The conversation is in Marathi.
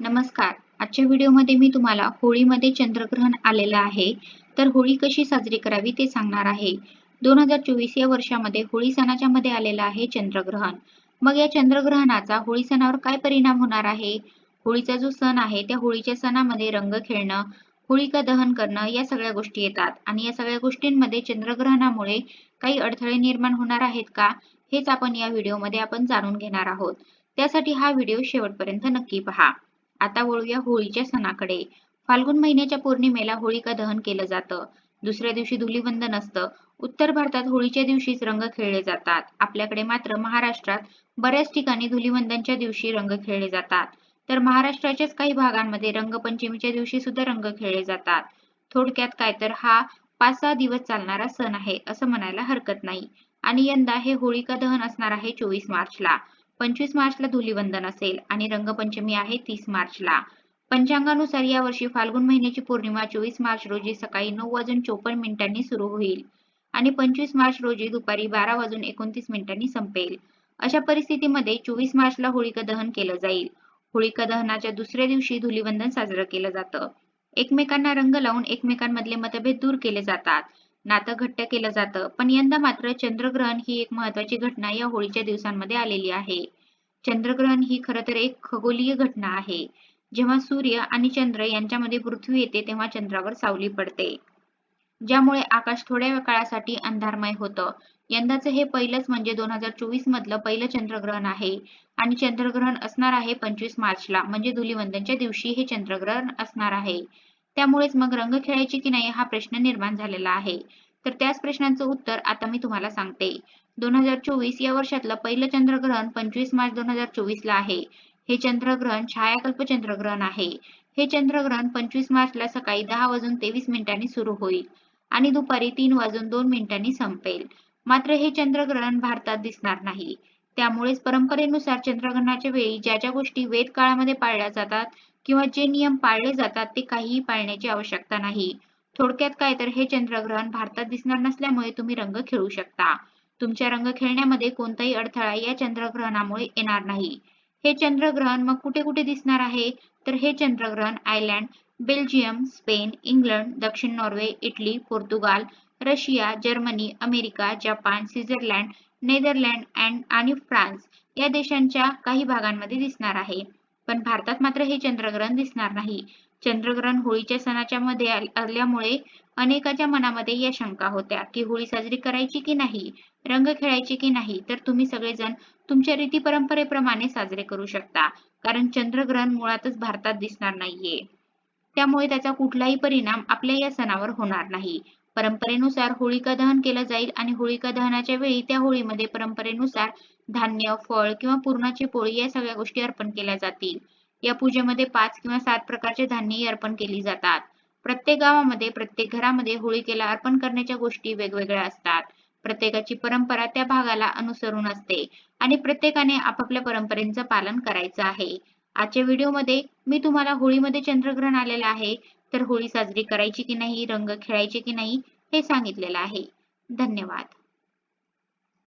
नमस्कार. आजच्या व्हिडिओमध्ये मी तुम्हाला होळीमध्ये चंद्रग्रहण आलेलं आहे. तर होळी कशी साजरी करावी ते सांगणार आहे. दोन हजार चोवीस या वर्षामध्ये होळी सणाच्या मध्ये आलेलं आहे चंद्रग्रहण. मग या चंद्रग्रहणाचा होळी सणावर काय परिणाम होणार आहे? होळीचा जो सण आहे त्या होळीच्या सणामध्ये रंग खेळणं होळिका दहन करणं या सगळ्या गोष्टी येतात. आणि या सगळ्या गोष्टींमध्ये चंद्रग्रहणामुळे काही अडथळे निर्माण होणार आहेत का? हेच आपण या व्हिडिओमध्ये आपण जाणून घेणार आहोत. त्यासाठी हा व्हिडिओ शेवटपर्यंत नक्की पहा. आता वळूया होळीच्या सणाकडे. फाल्गुन महिन्याच्या पौर्णिमेला होळिका दहन केलं जातं. दुसऱ्या दिवशी धुलीवंदन असतं. उत्तर भारतात होळीच्या दिवशीच रंग खेळले जातात. आपल्याकडे मात्र महाराष्ट्रात बऱ्याच ठिकाणी धुलीवंदनच्या दिवशी रंग खेळले जातात. तर महाराष्ट्राच्याच काही भागांमध्ये रंगपंचमीच्या दिवशी सुद्धा रंग खेळले जातात. थोडक्यात काय तर हा पाच सहा दिवस चालणारा सण आहे असं म्हणायला हरकत नाही. आणि यंदा हे होळिका दहन असणार आहे चोवीस मार्चला. पंचवीस मार्चला धुलीवंदन असेल आणि रंगपंचमी आहे तीस मार्चला. पंचांगानुसार यावर्षी फाल्गुन महिन्याची पौर्णिमा चोवीस मार्च रोजी सकाळी नऊ वाजून चोपन्न मिनिटांनी सुरू होईल आणि पंचवीस मार्च रोजी दुपारी बारा वाजून एकोणतीस मिनिटांनी संपेल. अशा परिस्थितीमध्ये चोवीस मार्चला होळिका दहन केलं जाईल. होळिका दहनाच्या दुसऱ्या दिवशी धुलीवंदन साजरं केलं जातं. एकमेकांना रंग लावून एकमेकांमधले मतभेद दूर केले जातात. नातं घट्ट केलं जातं. पण यंदा मात्र चंद्रग्रहण ही एक महत्वाची घटना या होळीच्या दिवसांमध्ये आलेली आहे. चंद्रग्रहण ही खरं तर एक खगोलीय घटना आहे. जेव्हा सूर्य आणि चंद्र यांच्यामध्ये पृथ्वी येते तेव्हा चंद्रावर सावली पडते. ज्यामुळे आकाश थोड्या काळासाठी अंधारमय होतं. यंदाचं हे पहिलंच म्हणजे दोन हजार चोवीस मधलं पहिलं चंद्रग्रहण आहे. आणि चंद्रग्रहण असणार आहे पंचवीस मार्चला. म्हणजे धुलीवंदनच्या दिवशी हे चंद्रग्रहण असणार आहे. त्यामुळेच मग रंग खेळायचे की नाही हा प्रश्न निर्माण झालेला आहे. तर त्याच प्रश्नांचं उत्तर आता मी तुम्हाला सांगते. दोन हजार चोवीस या वर्षातलं पहिलं चंद्रग्रहण पंचवीस मार्च दोन हजार चोवीस ला आहे. हे चंद्रग्रहण छायाकल्प चंद्रग्रहण आहे. हे चंद्रग्रहण पंचवीस मार्चला सकाळी दहा वाजून तेवीस मिनिटांनी सुरू होईल आणि दुपारी तीन वाजून दोन मिनिटांनी संपेल. मात्र हे चंद्रग्रहण भारतात दिसणार नाही. त्यामुळेच परंपरेनुसार चंद्रग्रहणाच्या वेळी ज्या ज्या गोष्टी वेद काळामध्ये पाळल्या जातात किंवा जे नियम पाळले जातात ते काहीही पाळण्याची आवश्यकता नाही. थोडक्यात काय तर हे चंद्रग्रहण भारतात दिसणार नसल्यामुळे तुम्ही रंग खेळू शकता. तुमच्या रंग खेळण्यामध्ये कोणताही अडथळा या चंद्रग्रहणामुळे येणार नाही. हे चंद्रग्रहण मग कुठे कुठे दिसणार आहे? तर हे चंद्रग्रहण आयलँड बेल्जियम स्पेन इंग्लंड दक्षिण Norway Italy Portugal Russia Germany America Japan Switzerland Netherlands and आणि फ्रान्स या देशांच्या काही भागांमध्ये दिसणार आहे. पण भारतात मात्र हे चंद्रग्रहण दिसणार नाही. चंद्रग्रहण होळीच्या सणाच्या मध्ये आल्यामुळे अनेकाच्या मनामध्ये या शंका होत्या की होळी साजरी करायची की नाही? रंग खेळायची की नाही? तर तुम्ही सगळेजण तुमच्या रीती परंपरेप्रमाणे साजरे करू शकता. कारण चंद्रग्रहण मुळातच भारतात दिसणार नाहीये. त्यामुळे त्याचा कुठलाही परिणाम आपल्या या सणावर होणार नाही. परंपरेनुसार होळिका दहन केलं जाईल आणि होळिका दहनाच्या वेळी त्या होळीमध्ये परंपरेनुसार धान्य फळ किंवा पूर्णाची पोळी या सगळ्या गोष्टी अर्पण केल्या जातील. या पूजेमध्ये पाच किंवा सात प्रकारचे धान्यही अर्पण केली जातात. प्रत्येक गावामध्ये प्रत्येक घरामध्ये होळीकेला अर्पण करण्याच्या गोष्टी वेगवेगळ्या असतात. प्रत्येकाची परंपरा त्या भागाला अनुसरून असते आणि प्रत्येकाने आपापल्या परंपरेचं पालन करायचं आहे. आजच्या व्हिडिओमध्ये मी तुम्हाला होळीमध्ये चंद्रग्रहण आलेलं आहे. तर होळी साजरी करायची की नाही रंग खेळायचे की नाही हे सांगितलेलं आहे. धन्यवाद.